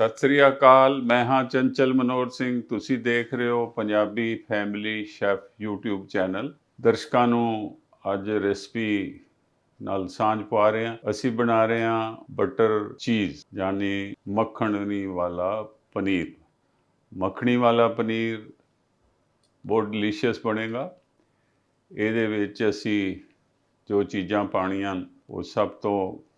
ਸਤਿ ਸ੍ਰੀ ਅਕਾਲ, ਮੈਂ ਹਾਂ ਚੰਚਲ ਮਨੋਹਰ ਸਿੰਘ। ਤੁਸੀਂ ਦੇਖ ਰਹੇ ਹੋ Punjabi family chef YouTube channel. ਦਰਸ਼ਕਾਂ ਨੂੰ ਅੱਜ ਰੈਸਪੀ ਨਾਲ ਸਾਂਝ ਪਾ ਰਹੇ ਹਾਂ। ਅਸੀਂ ਬਣਾ ਰਹੇ ਹਾਂ ਬਟਰ ਚੀਜ਼ ਯਾਨੀ ਮੱਖਣੀ ਵਾਲਾ ਪਨੀਰ। ਮੱਖਣੀ ਵਾਲਾ ਪਨੀਰ ਬਹੁਤ ਡਿਲੀਸ਼ੀਅਸ ਬਣੇਗਾ। ਇਹਦੇ ਵਿੱਚ ਅਸੀਂ ਜੋ ਚੀਜ਼ਾਂ ਪਾਣੀਆਂ ਉਹ ਸਭ ਤੋਂ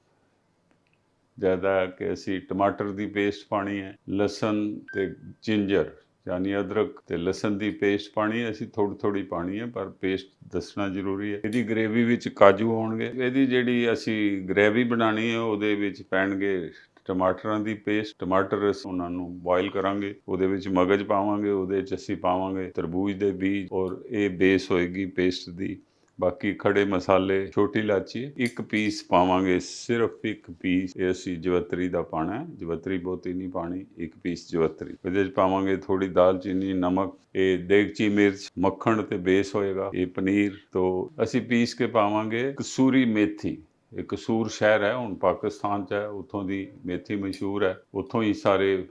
ਜ਼ਿਆਦਾ ਕਿ ਅਸੀਂ ਟਮਾਟਰ ਦੀ ਪੇਸਟ ਪਾਣੀ ਹੈ, ਲਸਣ ਤੇ ਜਿੰਜਰ ਯਾਨੀ ਅਦਰਕ ਤੇ ਲਸਣ ਦੀ ਪੇਸਟ ਪਾਣੀ ਹੈ, ਅਸੀਂ ਥੋੜੀ ਥੋੜੀ ਪਾਣੀ ਹੈ, ਪਰ ਪੇਸਟ ਦੱਸਣਾ ਜ਼ਰੂਰੀ ਹੈ। ਇਹਦੀ ਗ੍ਰੇਵੀ ਵਿੱਚ ਕਾਜੂ ਹੋਣਗੇ ਇਹਦੀ ਜਿਹੜੀ ਅਸੀਂ ਗ੍ਰੇਵੀ ਬਣਾਣੀ ਹੈ, ਉਹਦੇ ਵਿੱਚ ਪੈਣਗੇ ਟਮਾਟਰਾਂ ਦੀ ਪੇਸਟ। ਟਮਾਟਰ ਅਸੀਂ ਉਹਨਾਂ ਨੂੰ ਬੋਇਲ ਕਰਾਂਗੇ, ਉਹਦੇ ਵਿੱਚ ਮਗਜ ਪਾਵਾਂਗੇ, ਉਹਦੇ ਵਿੱਚ ਅਸੀਂ ਪਾਵਾਂਗੇ ਤਰਬੂਜ ਦੇ ਬੀਜ ਔਰ ਇਹ ਬੇਸ ਹੋਏਗੀ ਪੇਸਟ ਦੀ। ਬਾਕੀ ਖੜੇ ਮਸਾਲੇ, ਛੋਟੀ ਇਲਾਚੀ, ਇੱਕ ਪੀਸ ਪਾਵਾਂਗੇ, ਸਿਰਫ ਇੱਕ ਪੀਸ ਇਹ ਅਸੀਂ ਜਵਤਰੀ ਦਾ ਪਾਣਾ ਹੈ। ਜਵਤਰੀ ਬਹੁਤੀ ਨਹੀਂ ਪਾਣੀ, ਇੱਕ ਪੀਸ ਜਵਤਰੀ। ਇਹਦੇ ਵਿੱਚ ਪਾਵਾਂਗੇ ਥੋੜੀ ਦਾਲਚੀਨੀ, ਨਮਕ, ਇਹ ਦੇਗਚੀ ਮਿਰਚ, ਮੱਖਣ ਤੇ ਬੇਸ ਹੋਏਗਾ, ਇਹ ਪਨੀਰ। ਤੋਂ ਅਸੀਂ ਪੀਸ ਕੇ ਪਾਵਾਂਗੇ ਕਸੂਰੀ ਮੇਥੀ। ਇਹ ਕਸੂਰ ਸ਼ਹਿਰ ਹੈ, ਹੁਣ ਪਾਕਿਸਤਾਨ ਚ ਹੈ, ਉੱਥੋਂ ਦੀ ਮੇਥੀ ਮਸ਼ਹੂਰ ਹੈ। ਉੱਥੋਂ ਹੀ ਸਾਰੇ,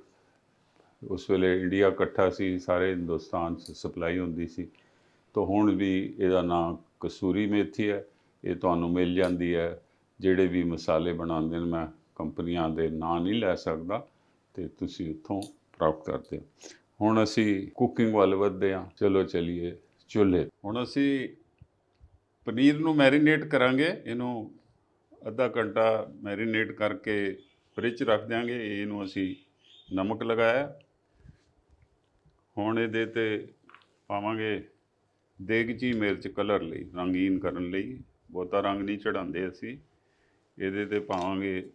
ਉਸ ਵੇਲੇ ਇੰਡੀਆ ਇਕੱਠਾ ਸੀ, ਸਾਰੇ ਹਿੰਦੁਸਤਾਨ ਚ ਸਪਲਾਈ ਹੁੰਦੀ ਸੀ। ਤਾਂ ਹੁਣ ਵੀ ਇਹਦਾ ਨਾਮ ਕਸੂਰੀ ਮੇਥੀ ਹੈ, ਇਹ ਤੁਹਾਨੂੰ ਮਿਲ ਜਾਂਦੀ ਹੈ। ਜਿਹੜੇ ਵੀ ਮਸਾਲੇ ਬਣਾਉਂਦੇ ਨੇ, ਮੈਂ ਕੰਪਨੀਆਂ ਦੇ ਨਾਂ ਨਹੀਂ ਲੈ ਸਕਦਾ, ਤੇ ਤੁਸੀਂ ਉੱਥੋਂ ਪ੍ਰਾਪਤ ਕਰਦੇ ਹੋ। ਹੁਣ ਅਸੀਂ ਕੁਕਿੰਗ ਵੱਲ ਵਧਦੇ ਹਾਂ। ਚਲੋ ਚਲੀਏ ਚੁੱਲ੍ਹੇ ਹੁਣ ਅਸੀਂ ਪਨੀਰ ਨੂੰ ਮੈਰੀਨੇਟ ਕਰਾਂਗੇ। ਇਹਨੂੰ ਅੱਧਾ ਘੰਟਾ ਮੈਰੀਨੇਟ ਕਰਕੇ ਫ੍ਰਿਜ 'ਚ ਰੱਖ ਦਿਆਂਗੇ। ਇਹਨੂੰ ਅਸੀਂ ਨਮਕ ਲਗਾਇਆ। ਹੁਣ ਇਹਦੇ ਤੇ ਪਾਵਾਂਗੇ ਦੇਗਚੀ ਮਿਰਚ ਕਲਰ ਲਈ, ਰੰਗੀਨ ਕਰਨ ਲਈ। ਬਹੁਤਾ ਰੰਗ ਨਹੀਂ ਚੜਾਉਂਦੇ ਅਸੀਂ। ਇਹਦੇ ਤੇ ਪਾਵਾਂਗੇ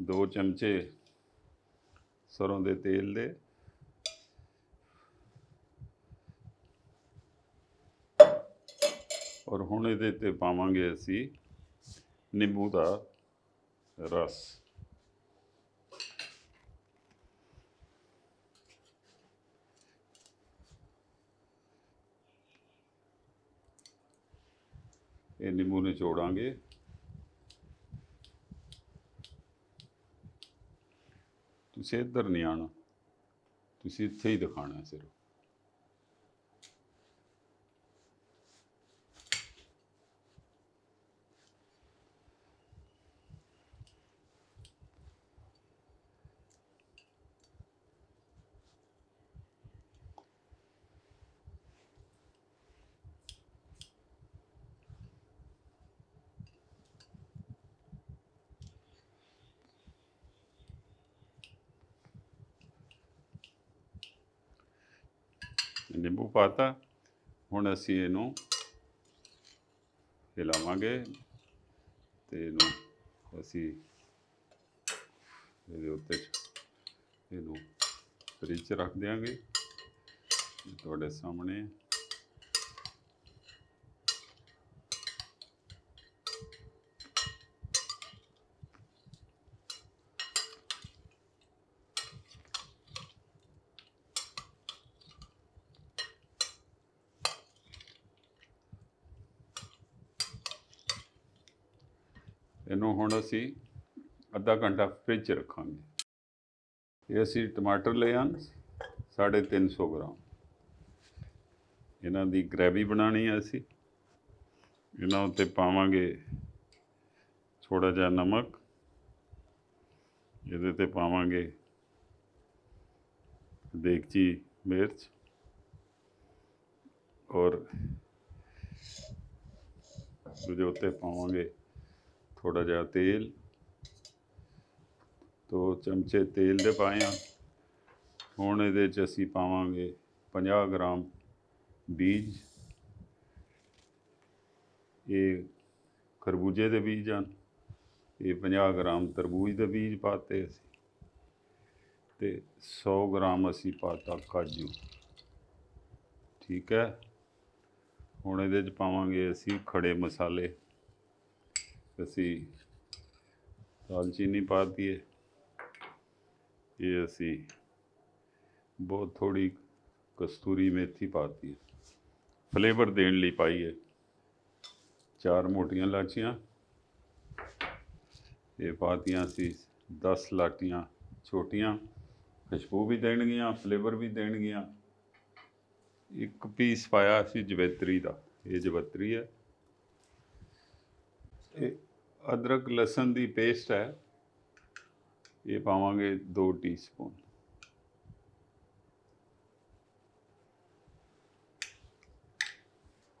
ਦੋ ਚਮਚੇ ਸਰੋਂ ਦੇ ਤੇਲ ਦੇ। ਔਰ ਹੁਣ ਇਹਦੇ ਤੇ ਪਾਵਾਂਗੇ ਅਸੀਂ ਨਿੰਬੂ ਦਾ ਰਸ। ਇਹ ਨਿੰਬੂ ਨਿਚੋੜਾਂਗੇ। ਤੁਸੀਂ ਇੱਧਰ ਨਹੀਂ ਆਣਾ ਤੁਸੀਂ ਇੱਥੇ ਹੀ ਦਿਖਾਣਾ ਸਿਰਫ। ਨਿੰਬੂ ਪਾਤਾ। ਹੁਣ ਅਸੀਂ ਇਹਨੂੰ ਹਿਲਾਵਾਂਗੇ ਤੇ ਇਹਨੂੰ ਅਸੀਂ ਇਹਦੇ ਉੱਤੇ ਇਹਨੂੰ ਫ੍ਰਿਜ 'ਚ ਰੱਖ ਦਿਆਂਗੇ। ਤੁਹਾਡੇ ਸਾਹਮਣੇ ਇਹਨੂੰ ਹੁਣ ਅਸੀਂ ਅੱਧਾ ਘੰਟਾ ਫ੍ਰਿਜ 'ਚ ਰੱਖਾਂਗੇ। ਇਹ ਅਸੀਂ ਟਮਾਟਰ ਲਏ ਹਨ 350 ਗ੍ਰਾਮ। ਇਹਨਾਂ ਦੀ ਗ੍ਰੇਵੀ ਬਣਾਣੀ ਹੈ ਅਸੀਂ। ਇਹਨਾਂ ਉੱਤੇ ਪਾਵਾਂਗੇ ਥੋੜਾ ਜਿਹਾ ਨਮਕ। ਇਹਦੇ ਤੇ ਪਾਵਾਂਗੇ ਦੇਗਚੀ ਮਿਰਚ। ਔਰ ਉਹਦੇ ਉੱਤੇ ਪਾਵਾਂਗੇ ਥੋੜਾ ਜਿਹਾ ਤੇਲ, ਦੋ ਚਮਚੇ ਤੇਲ ਦੇ ਪਾਏ ਆ। ਹੁਣ ਇਹਦੇ ਚ ਅਸੀਂ ਪਾਵਾਂਗੇ 50 ਗ੍ਰਾਮ ਬੀਜ। ਇਹ ਖਰਬੂਜੇ ਦੇ ਬੀਜ ਹਨ। ਇਹ 50 ਗ੍ਰਾਮ ਤਰਬੂਜ ਦੇ ਬੀਜ ਪਾਤੇ ਅਸੀਂ ਤੇ 100 ਗ੍ਰਾਮ ਅਸੀਂ ਪਾਤਾ ਕਾਜੂ। ਠੀਕ ਹੈ। ਹੁਣ ਇਹਦੇ ਚ ਪਾਵਾਂਗੇ ਅਸੀਂ ਖੜੇ ਮਸਾਲੇ। ਅਸੀਂ ਦਾਲਚੀਨੀ ਪਾ ਦਈਏ ਇਹ ਅਸੀਂ ਬਹੁਤ ਥੋੜੀ ਕਸਤੂਰੀ ਮੇਥੀ ਪਾਤੀ ਹੈ। ਫਲੇਵਰ ਦੇਣ ਲਈ ਪਾਈ ਹੈ। ਚਾਰ ਮੋਟੀਆਂ ਲਾਚੀਆਂ ਇਹ ਪਾਤੀਆਂ ਅਸੀਂ 10 ਲਾਟੀਆਂ ਛੋਟੀਆਂ। ਖੁਸ਼ਬੂ ਵੀ ਦੇਣਗੀਆਂ ਫਲੇਵਰ ਵੀ ਦੇਣਗੀਆਂ। ਇੱਕ ਪੀਸ ਪਾਇਆ ਸੀ ਜਵੈਤਰੀ ਦਾ। ਇਹ ਜਵੈਤਰੀ ਹੈ। ਅਦਰਕ ਲਸਣ ਦੀ ਪੇਸਟ ਹੈ। ਇਹ ਪਾਵਾਂਗੇ 2 ਟੀਸਪੂਨ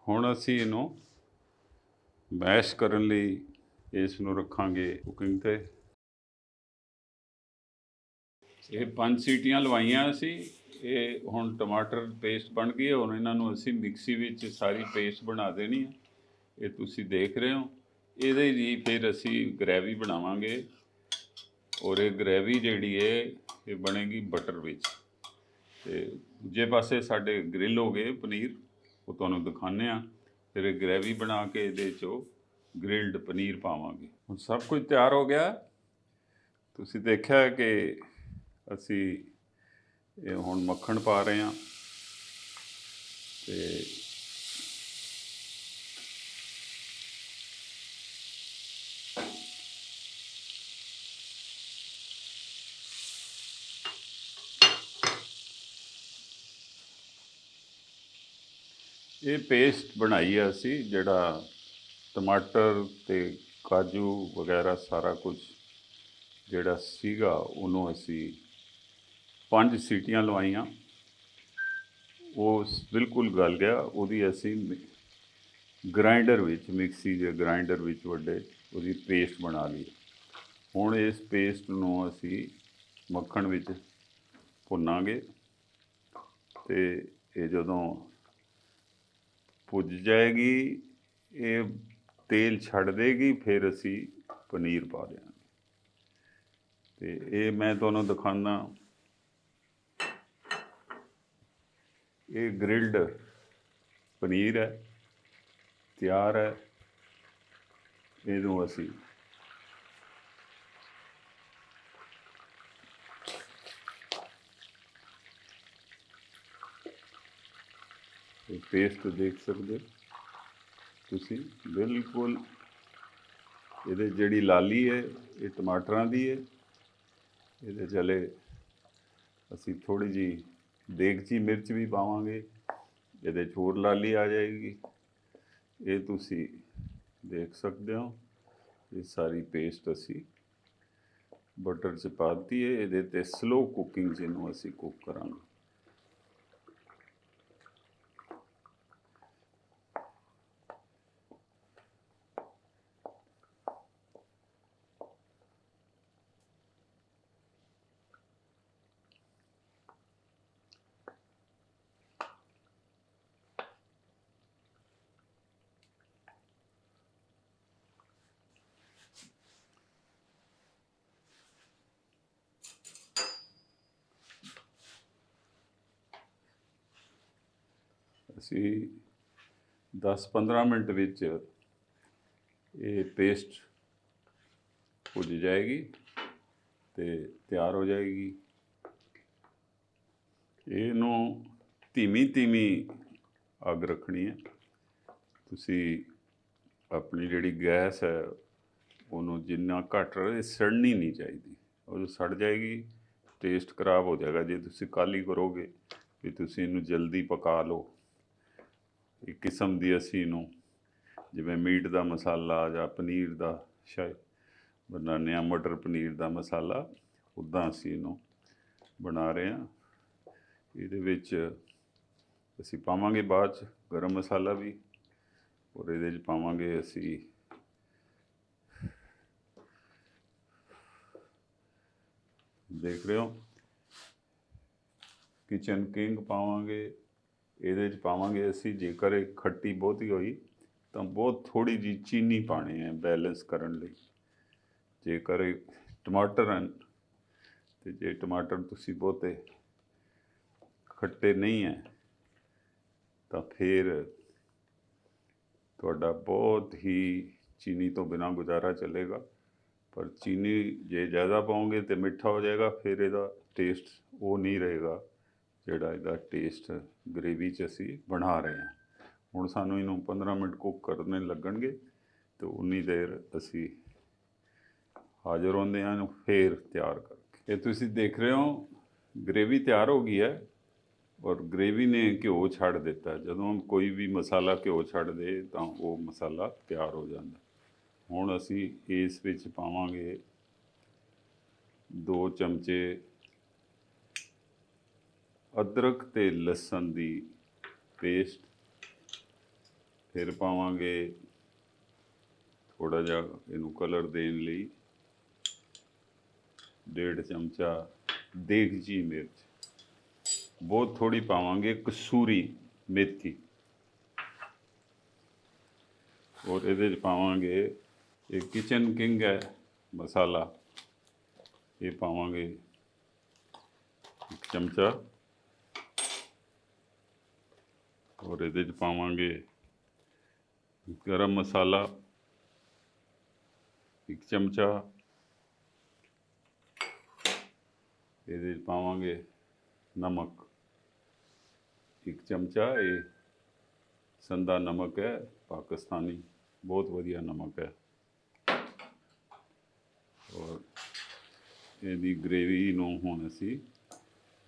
ਹੁਣ ਅਸੀਂ ਇਹਨੂੰ ਮੈਸ਼ ਕਰਨ ਲਈ ਇਸ ਨੂੰ ਰੱਖਾਂਗੇ ਕੁਕਿੰਗ ਤੇ। ਇਹ ਪੰਜ ਸੀਟੀਆਂ ਲਵਾਈਆਂ ਅਸੀਂ। ਇਹ ਹੁਣ ਟਮਾਟਰ ਪੇਸਟ ਬਣ ਗਈ ਹੈ। ਹੁਣ ਇਹਨਾਂ ਨੂੰ ਅਸੀਂ ਮਿਕਸੀ ਵਿੱਚ ਸਾਰੀ ਪੇਸਟ ਬਣਾ ਦੇਣੀ ਹੈ। ਇਹ ਤੁਸੀਂ ਦੇਖ ਰਹੇ ਹੋ। ਇਹਦੇ ਦੀ ਫਿਰ ਅਸੀਂ ਗ੍ਰੇਵੀ ਬਣਾਵਾਂਗੇ ਔਰ ਇਹ ਗ੍ਰੇਵੀ ਜਿਹੜੀ ਹੈ ਇਹ ਬਣੇਗੀ ਬਟਰ ਵਿੱਚ। ਤੇ ਜੇ ਪਾਸੇ ਸਾਡੇ ਗ੍ਰਿਲ ਹੋ ਗਏ ਪਨੀਰ, ਉਹ ਤੁਹਾਨੂੰ ਦਿਖਾਉਂਦੇ ਆ ਫਿਰ ਇਹ ਗ੍ਰੇਵੀ ਬਣਾ ਕੇ ਇਹਦੇ 'ਚੋਂ ਗ੍ਰਿਲਡ ਪਨੀਰ ਪਾਵਾਂਗੇ। ਹੁਣ ਸਭ ਕੁਝ ਤਿਆਰ ਹੋ ਗਿਆ। ਤੁਸੀਂ ਦੇਖਿਆ ਕਿ ਅਸੀਂ ਇਹ ਹੁਣ ਮੱਖਣ ਪਾ ਰਹੇ ਹਾਂ। ਤੇ ਇਹ ਪੇਸਟ ਬਣਾਈ ਹੈ ਅਸੀਂ, ਜਿਹੜਾ ਟਮਾਟਰ ਤੇ ਕਾਜੂ ਵਗੈਰਾ ਸਾਰਾ ਕੁਝ ਜਿਹੜਾ ਸੀਗਾ, ਉਹਨੂੰ ਅਸੀਂ ਪੰਜ ਸੀਟੀਆਂ ਲਵਾਈਆਂ। ਉਹ ਬਿਲਕੁਲ ਗਲ ਗਿਆ। ਉਹਦੀ ਅਸੀਂ ਗ੍ਰਾਈਂਡਰ ਵਿੱਚ, ਮਿਕਸੀ ਦੇ ਗ੍ਰਾਈਂਡਰ ਵਿੱਚ ਵੱਡੇ ਉਹਦੀ ਪੇਸਟ ਬਣਾ ਲਈ। ਹੁਣ ਇਸ ਪੇਸਟ ਨੂੰ ਅਸੀਂ ਮੱਖਣ ਵਿੱਚ ਭੁੰਨਾਂਗੇ ਤੇ ਇਹ ਜਦੋਂ ਭੁੱਜ ਜਾਏਗੀ, ਇਹ ਤੇਲ ਛੱਡ ਦੇਗੀ, ਫਿਰ ਅਸੀਂ ਪਨੀਰ ਪਾ ਦਿਆਂਗੇ। ਤੇ ਇਹ ਮੈਂ ਤੁਹਾਨੂੰ ਦਿਖਾਉਂਦਾ ਇਹ ਗ੍ਰਿਲਡ ਪਨੀਰ ਹੈ, ਤਿਆਰ ਹੈ। ਇਹਨੂੰ ਅਸੀਂ ਇਹ ਪੇਸਟ ਦੇਖ ਸਕਦੇ ਹੋ। ਤੁਸੀਂ ਬਿਲਕੁਲ ਇਹਦੇ ਜਿਹੜੀ ਲਾਲੀ ਹੈ, ਇਹ ਟਮਾਟਰਾਂ ਦੀ ਹੈ। ਇਹਦੇ ਚਲੇ ਅਸੀਂ ਥੋੜੀ ਜੀ ਦੇਗਚੀ ਮਿਰਚ ਵੀ ਪਾਵਾਂਗੇ। ਇਹਦੇ 'ਚ ਹੋਰ ਲਾਲੀ ਆ ਜਾਏਗੀ। ਇਹ ਤੁਸੀਂ ਦੇਖ ਸਕਦੇ ਹੋ। ਇਹ ਸਾਰੀ ਪੇਸਟ ਅਸੀਂ ਬਟਰ 'ਚ ਪਾ ਦਿੱਤੀ ਹੈ। ਇਹਦੇ ਤੇ ਸਲੋ ਕੁਕਿੰਗ ਜਿਹਨੂੰ ਅਸੀਂ ਕੁੱਕ ਕਰਾਂਗੇ। ਅਸੀਂ 10-15 ਮਿੰਟ ਵਿੱਚ ਇਹ ਪੇਸਟ ਭੁੱਜ ਜਾਏਗੀ ਤੇ ਤਿਆਰ ਹੋ ਜਾਏਗੀ। ਇਹਨੂੰ ਧੀਮੀ ਧੀਮੀ ਅੱਗ ਰੱਖਣੀ ਹੈ। ਤੁਸੀਂ ਆਪਣੀ ਜਿਹੜੀ ਗੈਸ ਹੈ, ਉਹਨੂੰ ਜਿੰਨਾ ਘੱਟ ਰਹੇ ਸੜਨੀ ਨਹੀਂ ਚਾਹੀਦੀ। ਉਹ ਜੋ ਸੜ ਜਾਏਗੀ ਟੇਸਟ ਖਰਾਬ ਹੋ ਜਾਏਗਾ। ਜੇ ਤੁਸੀਂ ਕਾਲੀ ਕਰੋਗੇ, ਵੀ ਤੁਸੀਂ ਇਹਨੂੰ ਜਲਦੀ ਪਕਾ ਲਓ ਇੱਕ ਕਿਸਮ ਦੀ ਅਸੀਂ ਇਹਨੂੰ ਜਿਵੇਂ ਮੀਟ ਦਾ ਮਸਾਲਾ ਜਾਂ ਪਨੀਰ ਦਾ ਸ਼ਾਇਦ ਬਣਾਉਂਦੇ ਹਾਂ, ਮਟਰ ਪਨੀਰ ਦਾ ਮਸਾਲਾ, ਉੱਦਾਂ ਅਸੀਂ ਇਹਨੂੰ ਬਣਾ ਰਹੇ ਹਾਂ। ਇਹਦੇ ਵਿੱਚ ਅਸੀਂ ਪਾਵਾਂਗੇ ਬਾਅਦ ਚ ਗਰਮ ਮਸਾਲਾ ਵੀ ਔਰ ਇਹਦੇ ਚ ਪਾਵਾਂਗੇ ਅਸੀਂ ਦੇਖ ਰਹੇ ਹੋ ਕਿਚਨ ਕਿੰਗ ਪਾਵਾਂਗੇ। ਇਹਦੇ ਚ ਪਾਵਾਂਗੇ ਅਸੀਂ, ਜੇਕਰ ਇਹ ਖੱਟੀ ਬਹੁਤੀ ਹੋਈ, ਤਾਂ ਬਹੁਤ ਥੋੜੀ ਜੀ ਚੀਨੀ ਪਾਣੀ ਹੈ ਬੈਲੈਂਸ ਕਰਨ ਲਈ। ਜੇਕਰ ਇਹ ਟਮਾਟਰ ਹਨ, ਤੇ ਜੇ ਟਮਾਟਰ ਤੁਸੀਂ ਬਹੁਤੇ ਖੱਟੇ ਨਹੀਂ ਹੈ, ਤਾਂ ਫਿਰ ਤੁਹਾਡਾ ਬਹੁਤ ਹੀ ਚੀਨੀ ਤੋਂ ਬਿਨਾ ਗੁਜ਼ਾਰਾ ਚੱਲੇਗਾ। ਪਰ ਚੀਨੀ ਜੇ ਜ਼ਿਆਦਾ ਪਾਓਗੇ ਤੇ ਮਿੱਠਾ ਹੋ ਜਾਏਗਾ, ਫਿਰ ਇਹਦਾ ਟੇਸਟ ਉਹ ਨਹੀਂ ਰਹੇਗਾ। ਜਿਹੜਾ ਇਹਦਾ ਟੇਸਟ ਗ੍ਰੇਵੀ 'ਚ ਅਸੀਂ ਬਣਾ ਰਹੇ ਹਾਂ। ਹੁਣ ਸਾਨੂੰ ਇਹਨੂੰ 15 ਮਿੰਟ ਕੁੱਕ ਕਰਨੇ ਲੱਗਣਗੇ ਤੇ ਉਨੀ ਦੇਰ ਅਸੀਂ ਹਾਜ਼ਰ ਹੁੰਦੇ ਹਾਂ ਇਹਨੂੰ ਫੇਰ ਤਿਆਰ ਕਰਕੇ। ਇਹ ਤੁਸੀਂ ਦੇਖ ਰਹੇ ਹੋ ਗ੍ਰੇਵੀ ਤਿਆਰ ਹੋ ਗਈ ਹੈ ਔਰ ਗ੍ਰੇਵੀ ਨੇ ਘਿਓ ਛੱਡ ਦਿੱਤਾ। ਜਦੋਂ ਕੋਈ ਵੀ ਮਸਾਲਾ ਘਿਓ ਛੱਡ ਦੇ ਤਾਂ ਉਹ ਮਸਾਲਾ ਤਿਆਰ ਹੋ ਜਾਂਦਾ। ਹੁਣ ਅਸੀਂ ਇਸ ਵਿੱਚ ਪਾਵਾਂਗੇ 2 ਚਮਚੇ ਅਦਰਕ ਤੇ ਲਸਣ ਦੀ ਪੇਸਟ ਫਿਰ ਪਾਵਾਂਗੇ ਥੋੜਾ ਜਿਹਾ ਇਹਨੂੰ ਕਲਰ ਦੇਣ ਲਈ। ਡੇਢ ਚਮਚਾ ਦੇਗਜੀ ਮਿਰਚ। ਬਹੁਤ ਥੋੜੀ ਪਾਵਾਂਗੇ ਕਸੂਰੀ ਮੇਥੀ। ਔਰ ਇਹਦੇ ਚ ਪਾਵਾਂਗੇ, ਇਹ ਕਿਚਨ ਕਿੰਗ ਹੈ ਮਸਾਲਾ। ਇਹ ਪਾਵਾਂਗੇ ਇੱਕ ਚਮਚਾ। ਔਰ ਇਹਦੇ ਚ ਪਾਵਾਂਗੇ ਗਰਮ ਮਸਾਲਾ, ਇੱਕ ਚਮਚਾ। ਇਹਦੇ 'ਚ ਪਾਵਾਂਗੇ ਨਮਕ, ਇੱਕ ਚਮਚਾ। ਇਹ ਸੰਦਾ ਨਮਕ ਹੈ, ਪਾਕਿਸਤਾਨੀ, ਬਹੁਤ ਵਧੀਆ ਨਮਕ ਹੈ। ਔਰ ਇਹਦੀ ਗ੍ਰੇਵੀ ਨੂੰ ਹੁਣ ਅਸੀਂ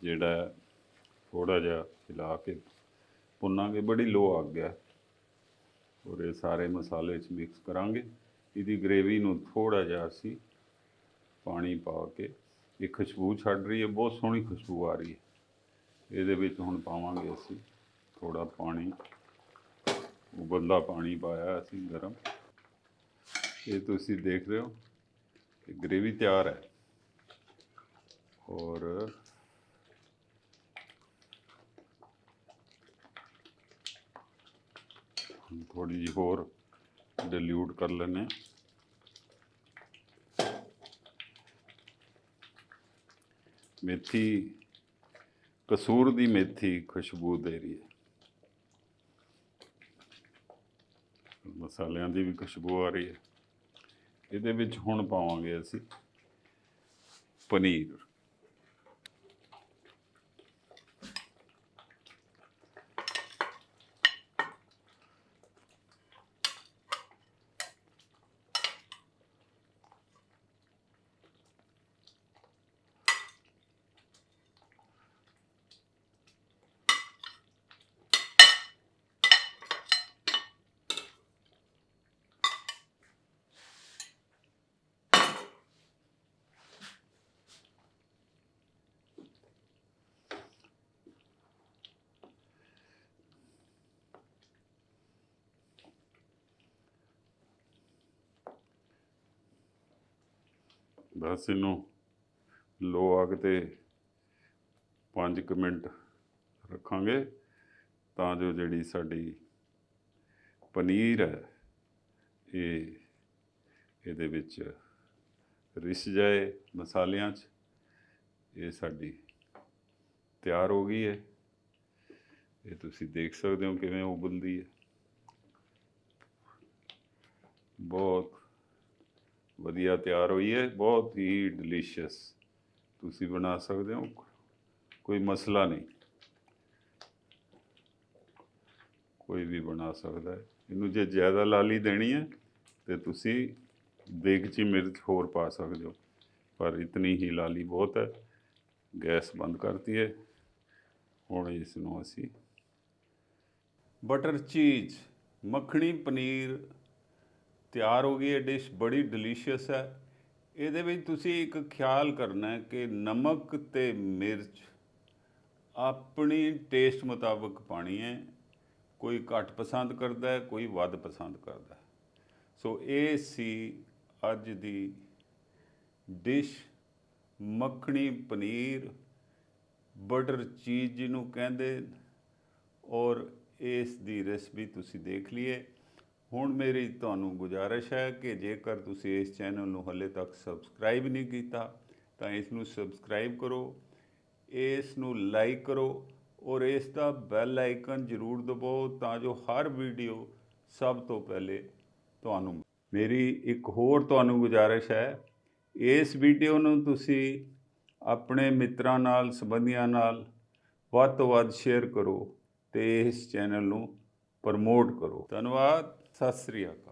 ਜਿਹੜਾ ਥੋੜਾ ਜਿਹਾ ਹਿਲਾ ਕੇ ਭੁੰਨਾਂਗੇ, ਬੜੀ ਲੋ ਅੱਗ ਹੈ। ਔਰ ਇਹ ਸਾਰੇ ਮਸਾਲੇ 'ਚ ਮਿਕਸ ਕਰਾਂਗੇ। ਇਹਦੀ ਗ੍ਰੇਵੀ ਨੂੰ ਥੋੜਾ ਜਿਹਾ ਅਸੀਂ ਪਾਣੀ ਪਾ ਕੇ, ਇਹ ਖੁਸ਼ਬੂ ਛੱਡ ਰਹੀ ਹੈ, ਬਹੁਤ ਸੋਹਣੀ ਖੁਸ਼ਬੂ ਆ ਰਹੀ ਹੈ। ਇਹਦੇ ਵਿੱਚ ਹੁਣ ਪਾਵਾਂਗੇ ਅਸੀਂ ਥੋੜਾ ਪਾਣੀ। ਉਬਲਦਾ ਪਾਣੀ ਪਾਇਆ ਅਸੀਂ ਗਰਮ। ਇਹ ਤੁਸੀਂ ਦੇਖ ਰਹੇ ਹੋ ਕਿ ਗ੍ਰੇਵੀ ਤਿਆਰ ਹੈ। ਔਰ ਥੋੜੀ ਜਿਹੀ ਹੋਰ ਡਿਲੂਟ ਕਰ ਲੈਂਦੇ ਹਾਂ। ਮੇਥੀ, ਕਸੂਰ ਦੀ ਮੇਥੀ ਖੁਸ਼ਬੂ ਦੇ ਰਹੀ ਹੈ। ਮਸਾਲਿਆਂ ਦੀ ਵੀ ਖੁਸ਼ਬੂ ਆ ਰਹੀ ਹੈ। ਇਹਦੇ ਵਿੱਚ ਹੁਣ ਪਾਵਾਂਗੇ ਅਸੀਂ ਪਨੀਰ। ਬਸ ਇਹਨੂੰ ਲੋ ਅੱਗ ਤੇ 5 ਮਿੰਟ ਰੱਖਾਂਗੇ। ਤਾਂ ਜੋ ਜਿਹੜੀ ਸਾਡੀ ਪਨੀਰ ਹੈ, ਇਹ ਇਹਦੇ ਵਿੱਚ ਰਿਸ ਜਾਏ ਮਸਾਲਿਆਂ 'ਚ। ਇਹ ਸਾਡੀ ਤਿਆਰ ਹੋ ਗਈ ਹੈ। ਇਹ ਤੁਸੀਂ ਦੇਖ ਸਕਦੇ ਹੋ ਕਿਵੇਂ ਉਬਲਦੀ ਹੈ। ਬਹੁਤ ਵਧੀਆ ਤਿਆਰ ਹੋਈ ਹੈ, ਬਹੁਤ ਹੀ ਡਿਲੀਸ਼ੀਅਸ ਤੁਸੀਂ ਬਣਾ ਸਕਦੇ ਹੋ, ਕੋਈ ਮਸਲਾ ਨਹੀਂ। ਕੋਈ ਵੀ ਬਣਾ ਸਕਦਾ ਹੈ। ਇਹਨੂੰ ਜੇ ਜ਼ਿਆਦਾ ਲਾਲੀ ਦੇਣੀ ਹੈ, ਤੇ ਤੁਸੀਂ ਦੇਗਚੀ ਮਿਰਚ ਹੋਰ ਪਾ ਸਕਦੇ ਹੋ। ਪਰ ਇਤਨੀ ਹੀ ਲਾਲੀ ਬਹੁਤ ਹੈ, ਗੈਸ ਬੰਦ ਕਰਤੀ ਹੈ। ਹੁਣ ਇਸ ਨੂੰ ਅਸੀਂ ਬਟਰ ਚੀਜ਼, ਮੱਖਣੀ ਪਨੀਰ ਤਿਆਰ ਹੋ ਗਈ ਇਹ ਡਿਸ਼ ਬੜੀ ਡਿਲੀਸ਼ੀਅਸ ਹੈ। ਇਹਦੇ ਵਿੱਚ ਤੁਸੀਂ ਇੱਕ ਖਿਆਲ ਕਰਨਾ ਹੈ ਕਿ ਨਮਕ ਤੇ ਮਿਰਚ ਆਪਣੀ ਟੇਸਟ ਮੁਤਾਬਕ ਪਾਣੀ ਹੈ। ਕੋਈ ਘੱਟ ਪਸੰਦ ਕਰਦਾ ਹੈ, ਕੋਈ ਵੱਧ ਪਸੰਦ ਕਰਦਾ ਹੈ। ਸੋ ਇਹ ਸੀ ਅੱਜ ਦੀ ਡਿਸ਼ ਮੱਖਣੀ ਪਨੀਰ ਬਟਰ ਚੀਜ਼ ਜਿਹਨੂੰ ਕਹਿੰਦੇ ਔਰ ਇਸ ਦੀ ਰੈਸਪੀ ਤੁਸੀਂ ਦੇਖ ਲਈਏ। ਹੁਣ ਮੇਰੀ ਤੁਹਾਨੂੰ ਗੁਜ਼ਾਰਿਸ਼ ਹੈ ਕਿ ਜੇਕਰ ਤੁਸੀਂ ਇਸ ਚੈਨਲ ਨੂੰ ਹਲੇ ਤੱਕ ਸਬਸਕ੍ਰਾਈਬ ਨਹੀਂ ਕੀਤਾ, ਤਾਂ ਇਸ ਨੂੰ ਸਬਸਕ੍ਰਾਈਬ ਕਰੋ, ਇਸ ਨੂੰ ਲਾਈਕ ਕਰੋ ਔਰ ਇਸ ਦਾ ਬੈਲ ਆਈਕਨ ਜ਼ਰੂਰ ਦਬਾਓ ਤਾਂ ਜੋ ਹਰ ਵੀਡੀਓ ਸਭ ਤੋਂ ਪਹਿਲੇ ਤੁਹਾਨੂੰ ਮੇਰੀ ਇੱਕ ਹੋਰ ਤੁਹਾਨੂੰ ਗੁਜ਼ਾਰਿਸ਼ ਹੈ, ਇਸ ਵੀਡੀਓ ਨੂੰ ਤੁਸੀਂ ਆਪਣੇ ਮਿੱਤਰਾਂ ਨਾਲ, ਸੰਬੰਧੀਆਂ ਨਾਲ ਵੱਧ ਤੋਂ ਵੱਧ ਸ਼ੇਅਰ ਕਰੋ ਤੇ ਇਸ ਚੈਨਲ ਨੂੰ ਪ੍ਰਮੋਟ ਕਰੋ। ਧੰਨਵਾਦ। ਸਤਿ ਸ੍ਰੀ ਅਕਾਲ